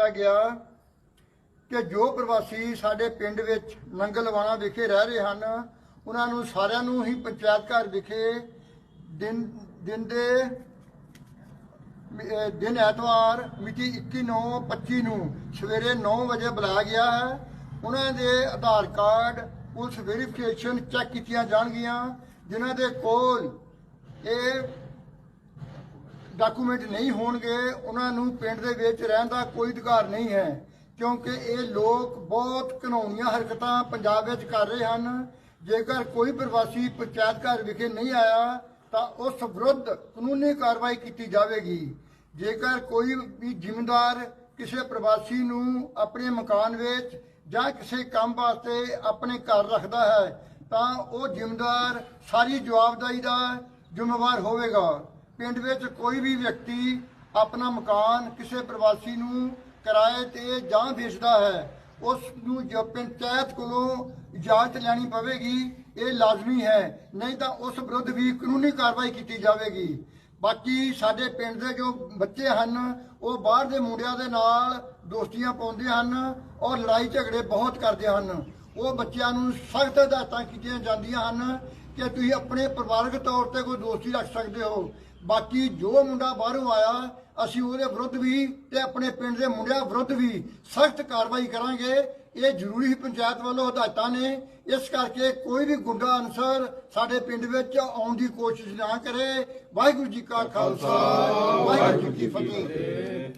ਕੀਤਾ ਗਿਆ ਕਿ ਜੋ ਪ੍ਰਵਾਸੀ ਸਾਡੇ ਪਿੰਡ ਵਿੱਚ ਨੰਗਲਵਾਣਾ ਵਿਖੇ ਰਹਿ ਰਹੇ ਹਨ, ਉਹਨਾਂ ਨੂੰ ਸਾਰਿਆਂ ਨੂੰ ਹੀ ਪੰਚਾਇਤ ਘਰ ਵਿਖੇ ਦਿਨ ਦਿਨ ਦੇ ਦਿਨ ਐਤਵਾਰ ਮਿਤੀ 21/9/25 ਨੂੰ ਸਵੇਰੇ 9 ਵਜੇ ਬੁਲਾਇਆ ਗਿਆ ਹੈ। ਉਹਨਾਂ ਦੇ Aadhaar card, police verification check ਕੀਤੀਆਂ ਜਾਣਗੀਆਂ, ਜਿਨ੍ਹਾਂ ਦੇ ਕੋਲ ਇਹ ਡਾਕੂਮੈਂਟ ਨਹੀਂ ਹੋਣਗੇ, ਉਹਨਾਂ ਨੂੰ ਪਿੰਡ ਦੇ ਵਿੱਚ ਰਹਿਣ ਦਾ ਕੋਈ ਅਧਿਕਾਰ ਨਹੀਂ ਹੈ। ਕਿਉਂਕਿ ਇਹ ਲੋਕ ਬਹੁਤ ਘਨੌਣੀਆਂ ਹਰਕਤਾਂ ਪੰਜਾਬ ਵਿੱਚ ਕਰ ਰਹੇ ਹਨ। ਜੇਕਰ ਕੋਈ ਪ੍ਰਵਾਸੀ ਪੰਚਾਇਤ ਘਰ ਵਿਖੇ ਨਹੀਂ ਆਇਆ, ਤਾਂ ਉਸ ਵਿਰੁੱਧ ਕਾਨੂੰਨੀ ਕਾਰਵਾਈ ਕੀਤੀ ਜਾਵੇਗੀ। ਜੇਕਰ ਕੋਈ ਵੀ ਜ਼ਿਮੀਂਦਾਰ ਕਿਸੇ ਪ੍ਰਵਾਸੀ ਨੂੰ ਆਪਣੇ ਮਕਾਨ ਵਿੱਚ ਜਾਂ ਕਿਸੇ ਕੰਮ ਵਾਸਤੇ ਆਪਣੇ ਘਰ ਰੱਖਦਾ ਹੈ, ਤਾਂ ਉਹ ਜ਼ਿੰਮੇਦਾਰ ਸਾਰੀ ਜਵਾਬਦਾਰੀ ਦਾ ਜ਼ਿੰਮੇਵਾਰ ਹੋਵੇਗਾ। ਪਿੰਡ ਵਿੱਚ ਕੋਈ ਵੀ ਵਿਅਕਤੀ ਆਪਣਾ ਮਕਾਨ ਕਿਸੇ ਪ੍ਰਵਾਸੀ ਨੂੰ ਕਿਰਾਏ ਤੇ ਜਾਂ ਵੇਚਦਾ ਹੈ, ਉਸ ਨੂੰ ਜੋ, ਪੰਚਾਇਤ ਕੋਲੋਂ ਇਜਾਜ਼ਤ ਲੈਣੀ ਪਵੇਗੀ, ਇਹ ਲਾਜ਼ਮੀ ਹੈ। ਨਹੀਂ ਤਾਂ ਉਸ ਵਿਰੁੱਧ ਵੀ ਕਾਨੂੰਨੀ ਕਾਰਵਾਈ ਕੀਤੀ ਜਾਵੇਗੀ। ਬਾਕੀ ਸਾਡੇ ਪਿੰਡ ਦੇ ਜੋ ਬੱਚੇ ਹਨ, ਉਹ ਬਾਹਰ ਦੇ ਮੁੰਡਿਆਂ ਦੇ ਨਾਲ ਦੋਸਤੀਆਂ ਪਾਉਂਦੇ ਹਨ ਔਰ ਲੜਾਈ ਝਗੜੇ ਬਹੁਤ ਕਰਦੇ ਹਨ। ਉਹ ਬੱਚਿਆਂ ਨੂੰ ਸਖਤ ਹਦਾਇਤਾਂ ਕੀਤੀਆਂ ਜਾਂਦੀਆਂ ਹਨ ਕਿ ਤੁਸੀਂ ਆਪਣੇ ਪਰਿਵਾਰਕ ਤੌਰ ਤੇ ਕੋਈ ਦੋਸਤੀ ਰੱਖ ਸਕਦੇ ਹੋ। ਬਾਕੀ ਜੋ ਮੁੰਡਾ ਬਾਹਰੋਂ ਆਇਆ, ਅਸੀਂ ਉਹਦੇ ਵਿਰੁੱਧ ਵੀ ਤੇ ਆਪਣੇ ਪਿੰਡ ਦੇ ਮੁੰਡਿਆਂ ਵਿਰੁੱਧ ਵੀ ਸਖਤ ਕਾਰਵਾਈ ਕਰਾਂਗੇ। ਇਹ ਜ਼ਰੂਰੀ ਹੀ ਪੰਚਾਇਤ ਵੱਲੋਂ ਹਦਾਇਤਾਂ ਨੇ। ਇਸ ਕਰਕੇ ਕੋਈ ਵੀ ਗੁੰਡਾ ਅਨਸਰ ਸਾਡੇ ਪਿੰਡ ਵਿੱਚ ਆਉਣ ਦੀ ਕੋਸ਼ਿਸ਼ ਨਾ ਕਰੇ। ਵਾਹਿਗੁਰੂ ਜੀ ਕਾ ਖਾਲਸਾ, ਵਾਹਿਗੁਰੂ ਜੀ ਕੀ ਫਤਿਹ।